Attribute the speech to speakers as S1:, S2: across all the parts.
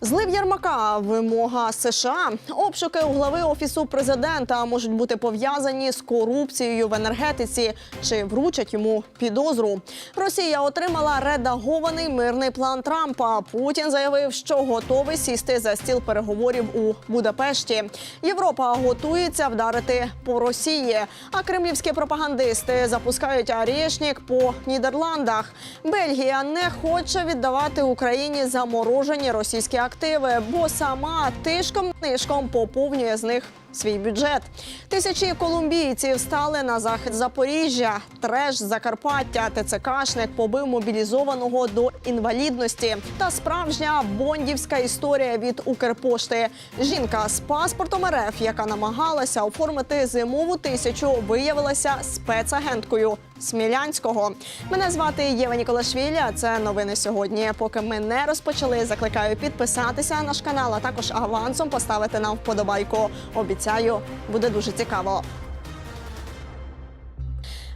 S1: Злив Єрмака, вимога США. Обшуки у глави офісу президента можуть бути пов'язані з корупцією в енергетиці чи вручать йому підозру. Росія отримала редагований мирний план Трампа. Путін заявив, що готовий сісти за стіл переговорів у Будапешті. Європа готується вдарити по Росії. А кремлівські пропагандисти запускають арішнік по Нідерландах. Бельгія не хоче віддавати Україні заморожені російські активи, бо сама тишком нишком поповнює з них. Свій бюджет тисячі колумбійців стали на захист Запоріжжя. Треш Закарпаття ТЦКшник побив мобілізованого до інвалідності. Та справжня бондівська історія від Укрпошти. Жінка з паспортом РФ, яка намагалася оформити зимову тисячу, виявилася спецагенткою Смілянського. Мене звати Єва Ніколашвілі. Це новини сьогодні. Поки ми не розпочали, закликаю підписатися на наш канал, а також авансом поставити нам вподобайку. Обіцяю, буде дуже цікаво.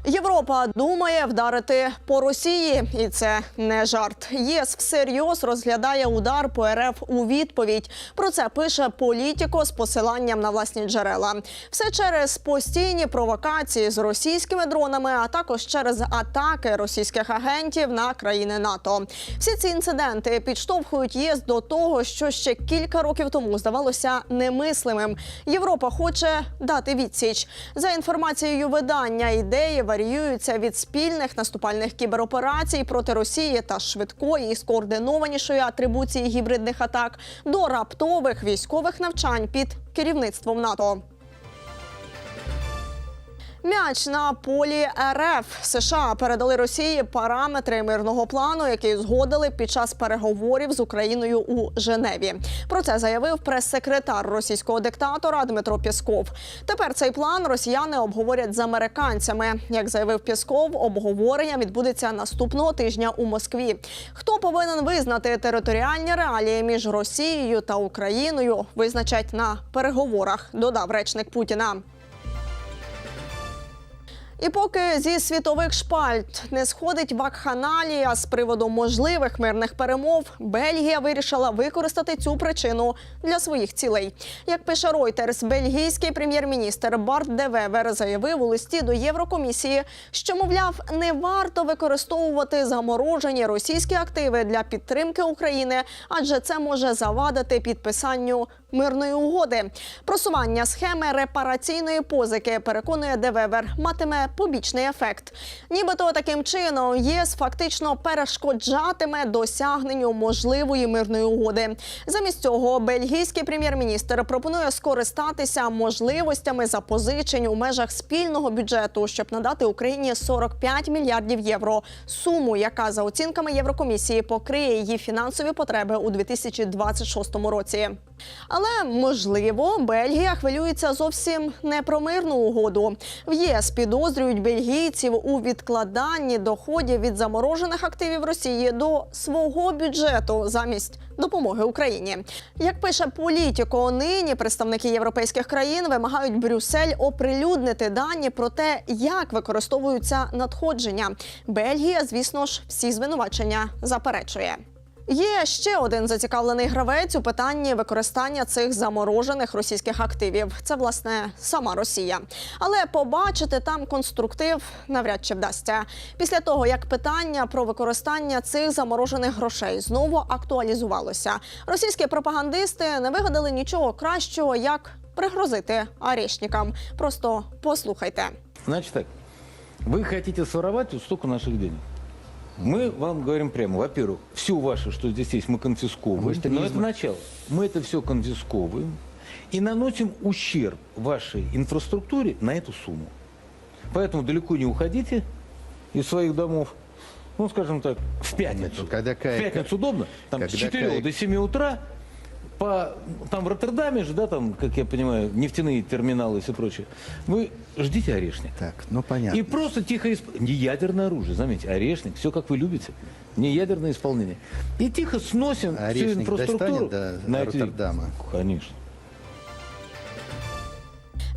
S1: Європа думає вдарити по Росії, і це не жарт. ЄС всерйоз розглядає удар по РФ у відповідь. Про це пише Політіко з посиланням на власні джерела. Все через постійні провокації з російськими дронами, а також через атаки російських агентів на країни НАТО. Всі ці інциденти підштовхують ЄС до того, що ще кілька років тому здавалося немислимим. Європа хоче дати відсіч за інформацією видання. Ідеї варіюються від спільних наступальних кібероперацій проти Росії та швидкої і скоординованішої атрибуції гібридних атак до раптових військових навчань під керівництвом НАТО. М'яч на полі РФ США передали Росії параметри мирного плану, які згодили під час переговорів з Україною у Женеві. Про це заявив прес-секретар російського диктатора Дмитро Пєсков. Тепер цей план росіяни обговорять з американцями. Як заявив Пєсков, обговорення відбудеться наступного тижня у Москві. Хто повинен визнати територіальні реалії між Росією та Україною, визначать на переговорах. Додав речник Путіна. І поки зі світових шпальт не сходить вакханалія з приводу можливих мирних перемов, Бельгія вирішила використати цю причину для своїх цілей. Як пише Reuters, бельгійський прем'єр-міністр Барт де Вевер заявив у листі до Єврокомісії, що мовляв не варто використовувати заморожені російські активи для підтримки України, адже це може завадити підписанню мирної угоди. Просування схеми репараційної позики переконує Девевер матиме побічний ефект. Нібито таким чином ЄС фактично перешкоджатиме досягненню можливої мирної угоди. Замість цього бельгійський прем'єр-міністр пропонує скористатися можливостями запозичень у межах спільного бюджету, щоб надати Україні 45 мільярдів євро. Суму, яка за оцінками Єврокомісії покриє її фінансові потреби у 2026 році. Але можливо, Бельгія хвилюється зовсім не про мирну угоду. В ЄС підозрюють бельгійців у відкладанні доходів від заморожених активів Росії до свого бюджету замість допомоги Україні. Як пише Політіко, нині представники європейських країн вимагають Брюссель оприлюднити дані про те, як використовуються надходження. Бельгія, звісно ж, всі звинувачення заперечує. Є ще один зацікавлений гравець у питанні використання цих заморожених російських активів. Це власне сама Росія. Але побачити там конструктив навряд чи вдасться. Після того як питання про використання цих заморожених грошей знову актуалізувалося, російські пропагандисти не вигадали нічого кращого, як пригрозити арешникам. Просто послухайте.
S2: Значит так, хотите своровать вот столько наших денег. Мы вам говорим прямо, во-первых, все ваше, что здесь есть, мы конфисковываем.
S3: Не
S2: Но это начало. Мы это все конфисковываем и наносим ущерб вашей инфраструктуре на эту сумму. Поэтому далеко не уходите из своих домов. Ну, скажем так, в пятницу.
S3: Ну, когда
S2: в
S3: кая-
S2: пятницу удобно. Там
S3: когда
S2: с 4
S3: кая-
S2: до 7 утра по, там в Роттердаме же, да, там, как я понимаю, нефтяные терминалы и все прочее. Вы ждите орешник.
S3: Так, ну понятно.
S2: И просто тихо исп- Не ядерное оружие, заметьте, орешник, все как вы любите. Не ядерное исполнение. И тихо сносим всю
S3: Орешник
S2: инфраструктуру.
S3: достанет до
S2: на
S3: Роттердама?
S2: Конечно.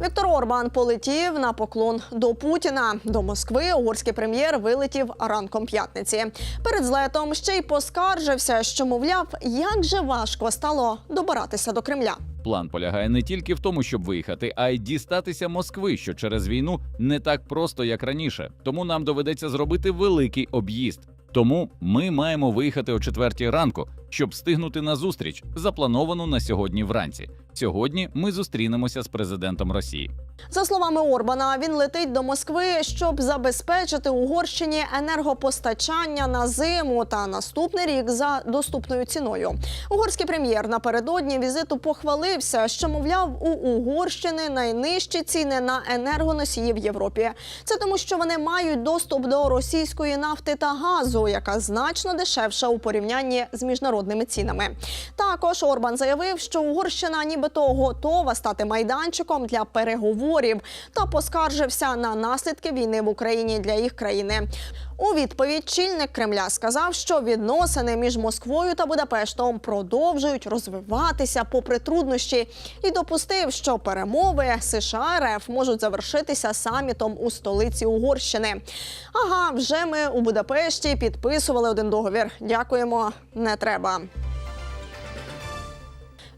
S1: Віктор Орбан полетів на поклон до Путіна. До Москви угорський прем'єр вилетів ранком п'ятниці. Перед злетом ще й поскаржився, що мовляв, як же важко стало добиратися до Кремля.
S3: План полягає не тільки в тому, щоб виїхати, а й дістатися Москви, що через війну не так просто, як раніше. Тому нам доведеться зробити великий об'їзд. Тому ми маємо виїхати о четвертій ранку, щоб встигнути на зустріч, заплановану на сьогодні вранці. Сьогодні ми зустрінемося з президентом Росії.
S1: За словами Орбана, він летить до Москви, щоб забезпечити Угорщині енергопостачання на зиму та наступний рік за доступною ціною. Угорський прем'єр напередодні візиту похвалився, що мовляв у Угорщини найнижчі ціни на енергоносії в Європі. Це тому, що вони мають доступ до російської нафти та газу, яка значно дешевша у порівнянні з міжнародними цінами. Також Орбан заявив, що Угорщина нібито готова стати майданчиком для переговорів та поскаржився на наслідки війни в Україні для їх країни. У відповідь чільник Кремля сказав, що відносини між Москвою та Будапештом продовжують розвиватися попри труднощі, і допустив, що перемови США РФ можуть завершитися самітом у столиці Угорщини. Ага, вже ми у Будапешті підписували один договір. Дякуємо, не треба.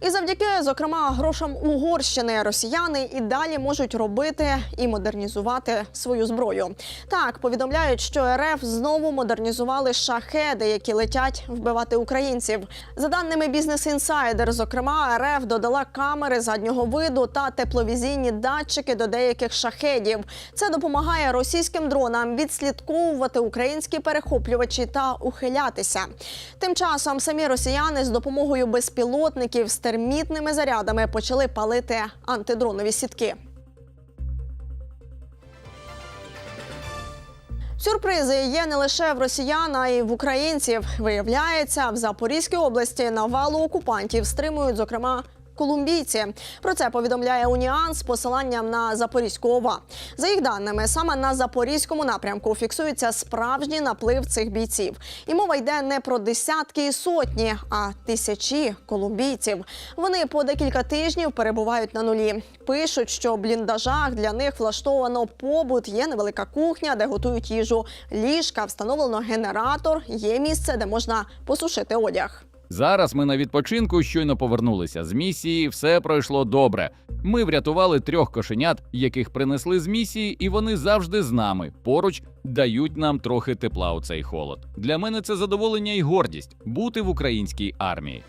S1: І завдяки, зокрема, грошам Угорщини росіяни і далі можуть робити і модернізувати свою зброю. Так повідомляють, що РФ знову модернізували шахеди, які летять вбивати українців. За даними Бізнес Інсайдер, зокрема, РФ додала камери заднього виду та тепловізійні датчики до деяких шахедів. Це допомагає російським дронам відслідковувати українські перехоплювачі та ухилятися. Тим часом самі росіяни з допомогою безпілотників термітними зарядами почали палити антидронові сітки. Сюрпризи є не лише в росіян, а й в українців. Виявляється, в Запорізькій області навалу окупантів стримують, зокрема. Колумбійці про це повідомляє Уніан з посиланням на Запорізьку ОВА. За їх даними, саме на запорізькому напрямку фіксується справжній наплив цих бійців. І мова йде не про десятки і сотні, а тисячі колумбійців. Вони по декілька тижнів перебувають на нулі. Пишуть, що в бліндажах для них влаштовано побут, є невелика кухня, де готують їжу, ліжка, встановлено генератор, є місце, де можна посушити одяг.
S3: Зараз ми на відпочинку щойно повернулися з місії. Все пройшло добре. Ми врятували трьох кошенят, яких принесли з місії, і вони завжди з нами. Поруч дають нам трохи тепла у цей холод. Для мене це задоволення і гордість бути в українській армії.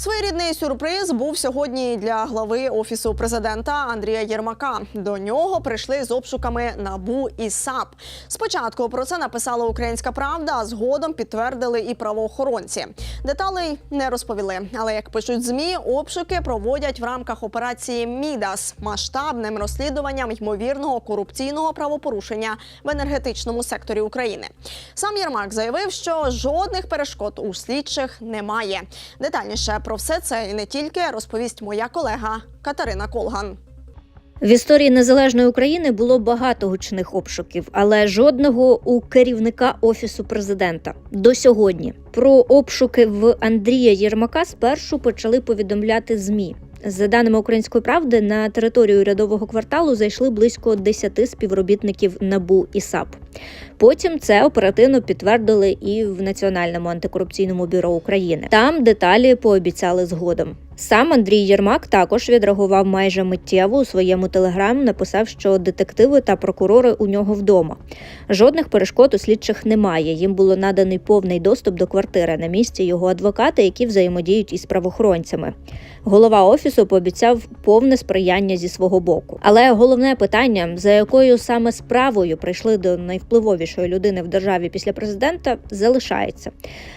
S1: Своєрідний сюрприз був сьогодні для глави офісу президента Андрія Єрмака. До нього прийшли з обшуками набу і САП. Спочатку про це написала Українська Правда, а згодом підтвердили і правоохоронці. Деталей не розповіли. Але як пишуть змі, обшуки проводять в рамках операції Мідас масштабним розслідуванням ймовірного корупційного правопорушення в енергетичному секторі України. Сам Єрмак заявив, що жодних перешкод у слідчих немає. Детальніше про все це і не тільки розповість моя колега Катерина Колган.
S4: В історії незалежної України було багато гучних обшуків, але жодного у керівника офісу президента до сьогодні. Про обшуки в Андрія Єрмака спершу почали повідомляти змі. За даними української правди, на територію рядового кварталу зайшли близько 10 співробітників НАБУ і САП. Потім це оперативно підтвердили і в Національному антикорупційному бюро України. Там деталі пообіцяли згодом. Сам Андрій Єрмак також відреагував майже миттєво у своєму телеграм, написав, що детективи та прокурори у нього вдома. Жодних перешкод у слідчих немає. Їм було наданий повний доступ до квартири на місці його адвокати, які взаємодіють із правоохоронцями. Голова офісу пообіцяв повне сприяння зі свого боку. Але головне питання, за якою саме справою прийшли до найвпливовішої людини в державі після президента, залишається.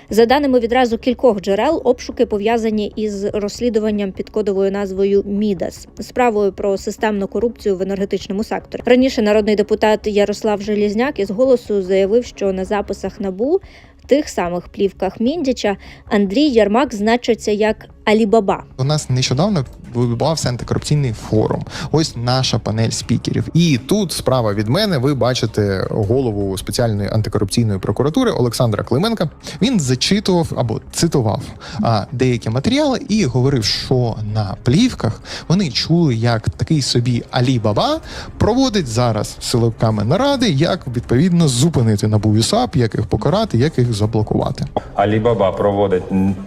S4: За даними відразу кількох джерел, обшуки пов'язані із розслідуванням під кодовою назвою Мідас справою про системну корупцію в енергетичному секторі. Раніше народний депутат Ярослав Желізняк із голосу заявив, що на записах набу. Тих самих плівках Міндіча Андрій Ярмак значиться як Алібаба.
S5: У нас нещодавно відбувався антикорупційний форум. Ось наша панель спікерів. І тут справа від мене. Ви бачите голову спеціальної антикорупційної прокуратури Олександра Клименка. Він зачитував або цитував а, деякі матеріали і говорив, що на плівках вони чули, як такий собі Алі Баба проводить зараз з силовиками наради, як відповідно зупинити набу і САП, як їх покарати, як їх заблокувати.
S6: Алібаба проводить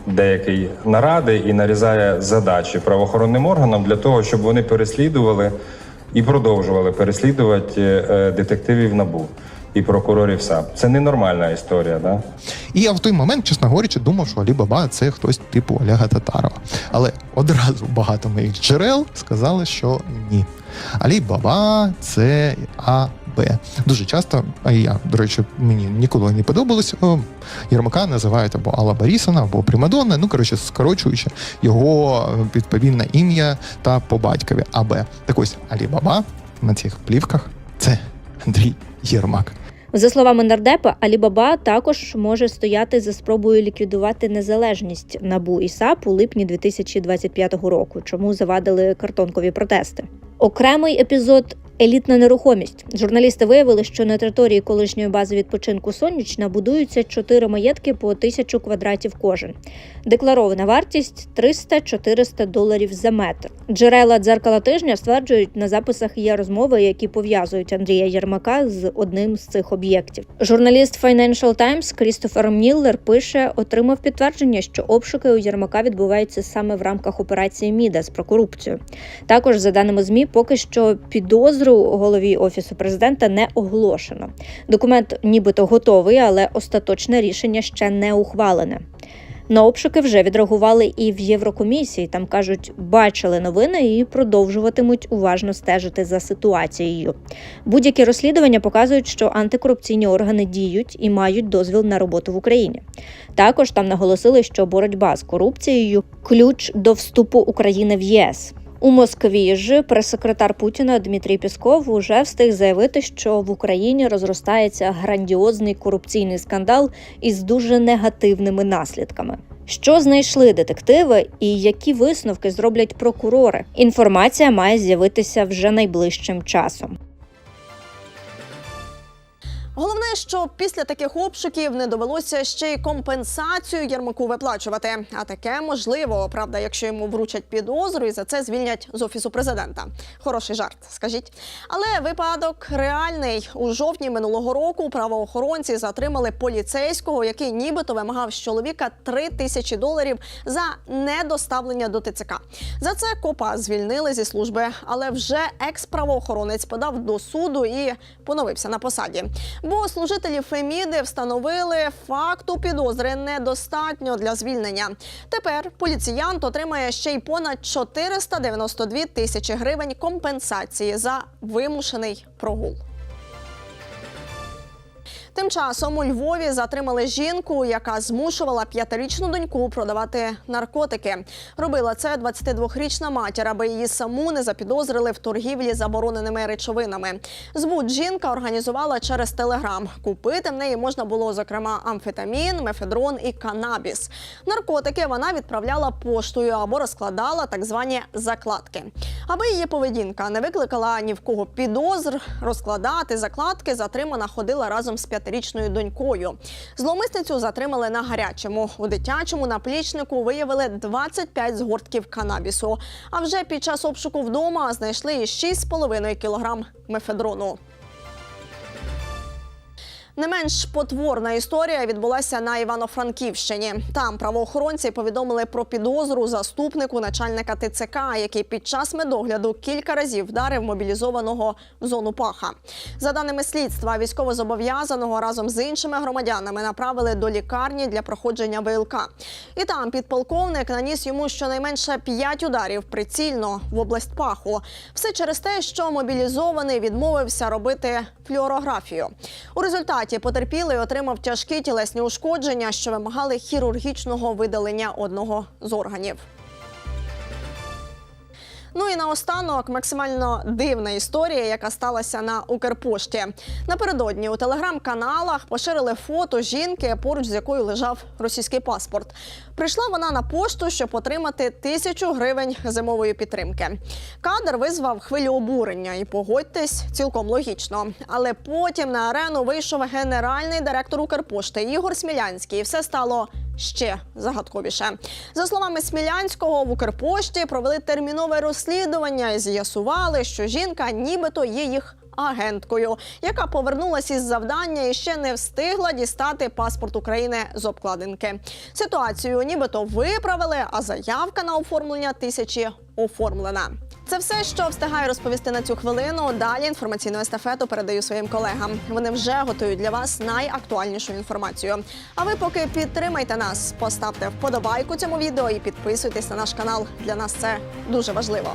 S6: деякі наради і нарізає задачі правоохоронним органам для того, щоб вони переслідували і продовжували переслідувати е, детективів НАБУ і прокурорів САП. Це ненормальна історія, да?
S5: І я в той момент, чесно говорячи, думав, що Алі Баба це хтось типу Олега Татарова. Але одразу багато моїх джерел сказали, що ні. Алі Баба це АБ. Дуже часто, а я, до речі, мені ніколи не подобалось. Єрмака називають або Алла Борісона, або Примадонна. Ну, коротше, скорочуючи його е, відповідне ім'я та по батькові АБ. Так ось Алі Баба на цих плівках це Андрій Єрмак.
S4: За словами нардепа, Алібаба також може стояти за спробою ліквідувати незалежність набу і САП у липні 2025 року, чому завадили картонкові протести. Окремий епізод. Елітна нерухомість. Журналісти виявили, що на території колишньої бази відпочинку Сонячна будуються чотири маєтки по тисячу квадратів кожен. Декларована вартість 300-400 доларів за метр. Джерела дзеркала тижня стверджують, на записах є розмови, які пов'язують Андрія Єрмака з одним з цих об'єктів. Журналіст Financial Times Крістофер Міллер пише, отримав підтвердження, що обшуки у Єрмака відбуваються саме в рамках операції Мідас про корупцію. Також, за даними ЗМІ, поки що підозру голові офісу президента не оголошено. Документ нібито готовий, але остаточне рішення ще не ухвалене. На обшуки вже відреагували і в Єврокомісії. Там кажуть, бачили новини і продовжуватимуть уважно стежити за ситуацією. Будь-які розслідування показують, що антикорупційні органи діють і мають дозвіл на роботу в Україні. Також там наголосили, що боротьба з корупцією ключ до вступу України в ЄС. У Москві ж прес-секретар Путіна Дмитрій Пісков уже встиг заявити, що в Україні розростається грандіозний корупційний скандал із дуже негативними наслідками. Що знайшли детективи і які висновки зроблять прокурори? Інформація має з'явитися вже найближчим часом.
S1: Головне, що після таких обшуків не довелося ще й компенсацію Єрмаку виплачувати. А таке можливо, правда, якщо йому вручать підозру і за це звільнять з офісу президента. Хороший жарт, скажіть. Але випадок реальний у жовтні минулого року правоохоронці затримали поліцейського, який нібито вимагав з чоловіка 3 тисячі доларів за недоставлення до ТЦК. За це копа звільнили зі служби, але вже екс-правоохоронець подав до суду і поновився на посаді. Бо служителі Феміди встановили факту підозри недостатньо для звільнення. Тепер поліціянт отримає ще й понад 492 тисячі гривень компенсації за вимушений прогул. Тим часом у Львові затримали жінку, яка змушувала п'ятирічну доньку продавати наркотики. Робила це 22-річна матір, аби її саму не запідозрили в торгівлі забороненими речовинами. Збут жінка організувала через телеграм. Купити в неї можна було зокрема амфетамін, мефедрон і канабіс. Наркотики вона відправляла поштою або розкладала так звані закладки. Аби її поведінка не викликала ні в кого підозр, розкладати закладки затримана ходила разом з п'ятирічною донькою. Зловмисницю затримали на гарячому. У дитячому наплічнику виявили 25 згортків канабісу. А вже під час обшуку вдома знайшли і 6,5 кілограм мефедрону. Не менш потворна історія відбулася на Івано-Франківщині. Там правоохоронці повідомили про підозру заступнику начальника ТЦК, який під час медогляду кілька разів вдарив мобілізованого в зону паха. За даними слідства, військовозобов'язаного разом з іншими громадянами направили до лікарні для проходження ВЛК. І там підполковник наніс йому щонайменше п'ять ударів прицільно в область паху. Все через те, що мобілізований відмовився робити флюорографію. У результаті потерпілий отримав тяжкі тілесні ушкодження, що вимагали хірургічного видалення одного з органів. Ну і наостанок максимально дивна історія, яка сталася на Укрпошті. Напередодні у телеграм-каналах поширили фото жінки, поруч з якою лежав російський паспорт. Прийшла вона на пошту, щоб отримати тисячу гривень зимової підтримки. Кадр визвав хвилю обурення і погодьтесь цілком логічно. Але потім на арену вийшов генеральний директор Укрпошти Ігор Смілянський, і все стало ще загадковіше. За словами Смілянського, в Укрпошті провели термінове розслідування і з'ясували, що жінка нібито є їх агенткою, яка повернулася із завдання і ще не встигла дістати паспорт України з обкладинки. Ситуацію нібито виправили, а заявка на оформлення тисячі оформлена. Це все, що встигаю розповісти на цю хвилину. Далі інформаційну естафету передаю своїм колегам. Вони вже готують для вас найактуальнішу інформацію. А ви поки підтримайте нас, поставте вподобайку цьому відео і підписуйтесь на наш канал. Для нас це дуже важливо.